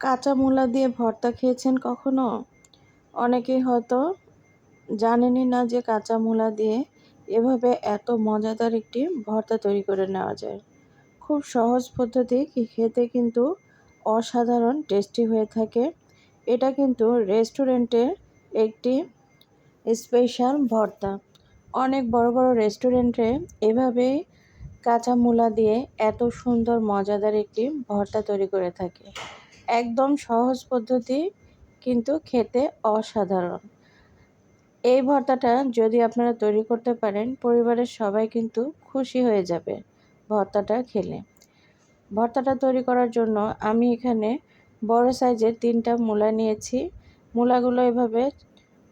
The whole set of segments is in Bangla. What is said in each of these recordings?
কাঁচা মূলা দিয়ে ভর্তা খেয়েছেন কখনো? অনেকেই হয়তো জানেনই না যে কাঁচা মূলা দিয়ে এভাবে এত মজাদার একটি ভর্তা তৈরি করে নেওয়া যায়। খুব সহজ পদ্ধতি খেতে কিন্তু অসাধারণ, টেস্টি হয়ে থাকে। এটা কিন্তু রেস্টুরেন্টের একটি স্পেশাল ভর্তা। অনেক বড় বড় রেস্টুরেন্টে এভাবেই কাঁচা মূলা দিয়ে এত সুন্দর, মজাদার একটি ভর্তা তৈরি করে থাকে। একদম সহজ পদ্ধতি, কিন্তু খেতে অসাধারণ। এই ভর্তাটা যদি আপনারা তৈরি করতে পারেন, পরিবারের সবাই কিন্তু খুশি হয়ে যাবে ভর্তাটা খেলে। ভর্তাটা তৈরি করার জন্য আমি এখানে বড় সাইজের তিনটা মূলা নিয়েছি। মূলাগুলো এভাবে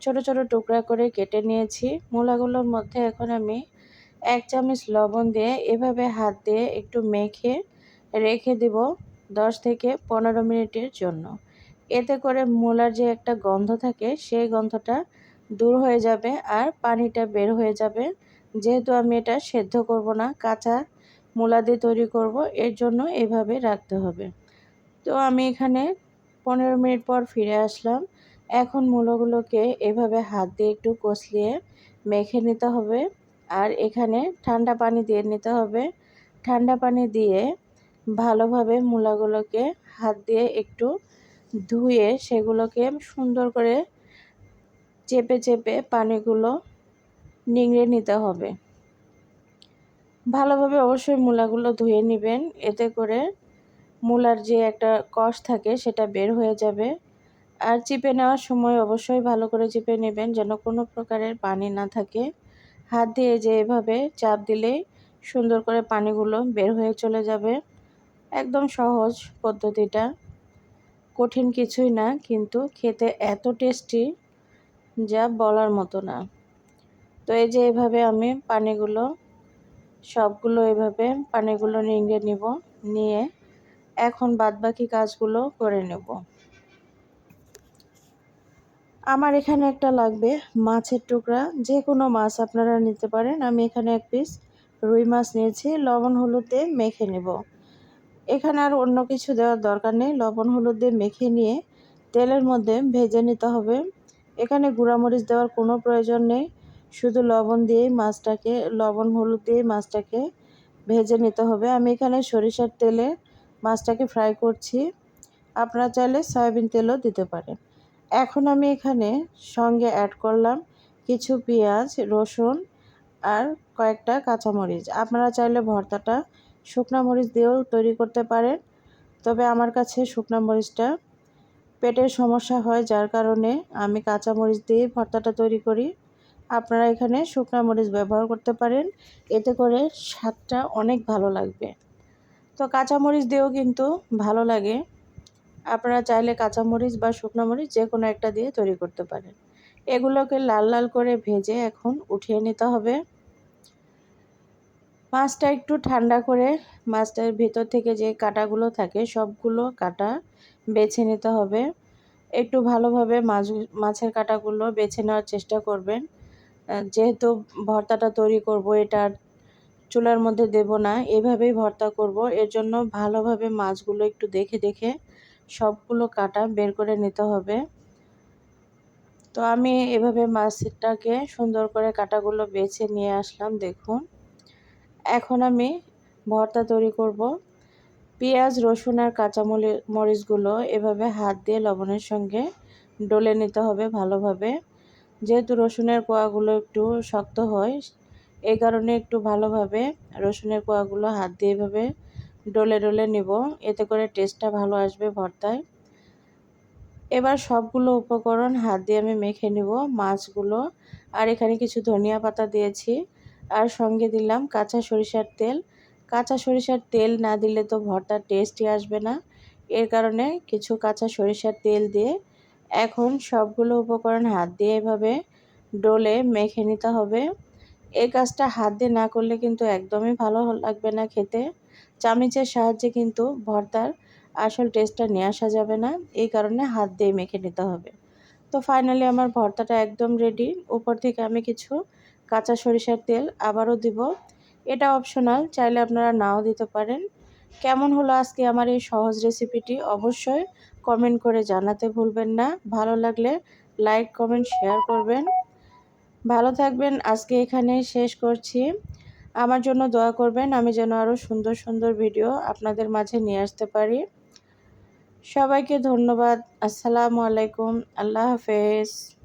ছোট ছোট টুকরা করে কেটে নিয়েছি। মূলাগুলোর মধ্যে এখন আমি এক চামচ লবণ দিয়ে এভাবে হাত দিয়ে একটু মেখে রেখে দিব। দশ থেকে পনেরো মিনিটের জন্য। এতে করে মূলার যে একটা গন্ধ থাকে, সেই গন্ধটা দূর হয়ে যাবে আর পানিটা বের হয়ে যাবে। যেহেতু আমি এটা সেদ্ধ করব না, কাঁচা মূলা দিয়ে তৈরি করব, এর জন্য এভাবে রাখতে হবে। তো আমি এখানে পনেরো মিনিট পর ফিরে আসলাম। এখন মূলগুলোকে এভাবে হাত দিয়ে একটু কষলিয়ে মেখে নিতে হবে। আর এখানে ঠান্ডা পানি দিয়ে নিতে হবে। ঠান্ডা পানি দিয়ে ভালোভাবে মূলাগুলোকে হাত দিয়ে একটু ধুয়ে সেগুলোকে সুন্দর করে চেপে চেপে পানিগুলো নিংড়ে নিতে হবে। ভালোভাবে অবশ্যই মূলাগুলো ধুয়ে নেবেন। এতে করে মূলার যে একটা কষ থাকে সেটা বের হয়ে যাবে। আর চিপে নেওয়ার সময় অবশ্যই ভালো করে চিপে নেবেন যেন কোনো প্রকারের পানি না থাকে। হাত দিয়ে যে এভাবে চাপ দিলেই সুন্দর করে পানিগুলো বের হয়ে চলে যাবে। একদম সহজ পদ্ধতিটা। কঠিন কিছুই না, কিন্তু খেতে এত টেস্টি যা বলার মতো না। তো এই যে এভাবে আমি পানিগুলো, সবগুলো এভাবে পানিগুলো নিংড়ে নিব, নিয়ে এখন বাদবাকি কাজগুলো করে নেব। আমার এখানে একটা লাগবে মাছের টুকরা যে কোনো মাছ আপনারা নিতে পারেন। আমি এখানে এক পিস রুই মাছ নিয়েছি, লবণ, হলুদে মেখে নেব। এখানে আর অন্য কিছু দেওয়ার দরকার নেই। লবণ, হলুদ দিয়ে মেখে নিয়ে তেলের মধ্যে ভেজে নিতে হবে। এখানে গুঁড়ামরিচ দেওয়ার কোনো প্রয়োজন নেই। শুধু লবণ দিয়েই মাছটাকে, লবণ, হলুদ দিয়ে মাছটাকে ভেজে নিতে হবে। আমি এখানে সরিষার তেলে মাছটাকে ফ্রাই করছি। আপনারা চাইলে সয়াবিন তেলও দিতে পারেন। এখন আমি এখানে সঙ্গে অ্যাড করলাম কিছু পেঁয়াজ, রসুন আর কয়েকটা কাঁচামরিচ। আপনারা চাইলে ভর্তাটা শুকনা মরিচ দিয়েও তৈরি করতে পারেন। তবে আমার কাছে শুকনা মরিচটা পেটের সমস্যা হয়, যার কারণে আমি কাঁচামরিচ দিয়ে ভর্তাটা তৈরি করি। আপনারা এখানে শুকনা মরিচ ব্যবহার করতে পারেন। এতে করে স্বাদটা অনেক ভালো লাগবে। তো কাঁচামরিচ দিয়েও কিন্তু ভালো লাগে। আপনারা চাইলে কাঁচামরিচ বা শুকনো মরিচ যে কোনো একটা দিয়ে তৈরি করতে পারেন। এগুলোকে লাল লাল করে ভেজে এখন উঠিয়ে নিতে হবে। মাছটা একটু ঠান্ডা করে মাছটার ভেতর থেকে যে কাটাগুলো থাকে, সবগুলো কাটা বেছে নিতে হবে। একটু ভালোভাবে মাছ, মাছের কাটাগুলো বেছে নেওয়ার চেষ্টা করবেন। যেহেতু ভর্তাটা তৈরি করব, এটা চুলার মধ্যে দেব না, এভাবেই ভর্তা করব। এর জন্য ভালোভাবে মাছগুলো একটু দেখে দেখে সবগুলো কাটা বের করে নিতে হবে। তো আমি এভাবে মাছটাকে সুন্দর করে কাটাগুলো বেছে নিয়ে আসলাম, দেখুন। এখন আমি ভর্তা তৈরি করব। পেঁয়াজ, রসুন আর কাঁচা মরিচগুলো এভাবে হাত দিয়ে লবণের সঙ্গে ডলে নিতে হবে ভালোভাবে। যেহেতু রসুনের কোয়াগুলো একটু শক্ত হয় এই কারণে একটু ভালোভাবে রসুনের কোয়াগুলো হাত দিয়ে এভাবে ডলে ডলে নিব। এতে করে টেস্টটা ভালো আসবে ভর্তায়। এবার সবগুলো উপকরণ হাত দিয়ে আমি মেখে নিব, মাছগুলো। আর এখানে কিছু ধনিয়া পাতা দিয়েছি। আর সঙ্গে দিলাম কাঁচা সরিষার তেল। কাঁচা সরিষার তেল না দিলে তো ভর্তার টেস্টই আসবে না। এর কারণে কিছু কাঁচা সরিষার তেল দিয়ে এখন সবগুলো উপকরণ হাত দিয়ে এভাবে ডোলে মেখে নিতে হবে। এই কাজটা হাত দিয়ে না করলে কিন্তু একদমই ভালো লাগবে না খেতে। চামিচের সাহায্যে কিন্তু ভর্তার আসল টেস্টটা নিয়ে আসা যাবে না। এই কারণে হাত দিয়ে মেখে নিতে হবে। তো ফাইনালি আমার ভর্তাটা একদম রেডি উপর থেকে আমি কিছু কাঁচা সরিষার তেল আবারও দিব। এটা অপশনাল চাইলে আপনারা নাও দিতে পারেন। কেমন হলো আজকে আমার এই সহজ রেসিপিটি অবশ্যই কমেন্ট করে জানাতে ভুলবেন না। ভালো লাগলে লাইক কমেন্ট শেয়ার করবেন। ভালো থাকবেন, আজকে এখানে শেষ করছি। আমার জন্য দোয়া করবেন, আমি যেন আরও সুন্দর সুন্দর ভিডিও আপনাদের মাঝে নিয়ে আসতে পারি। সবাইকে ধন্যবাদ। আসসালামু আলাইকুম। আল্লাহ হাফেজ।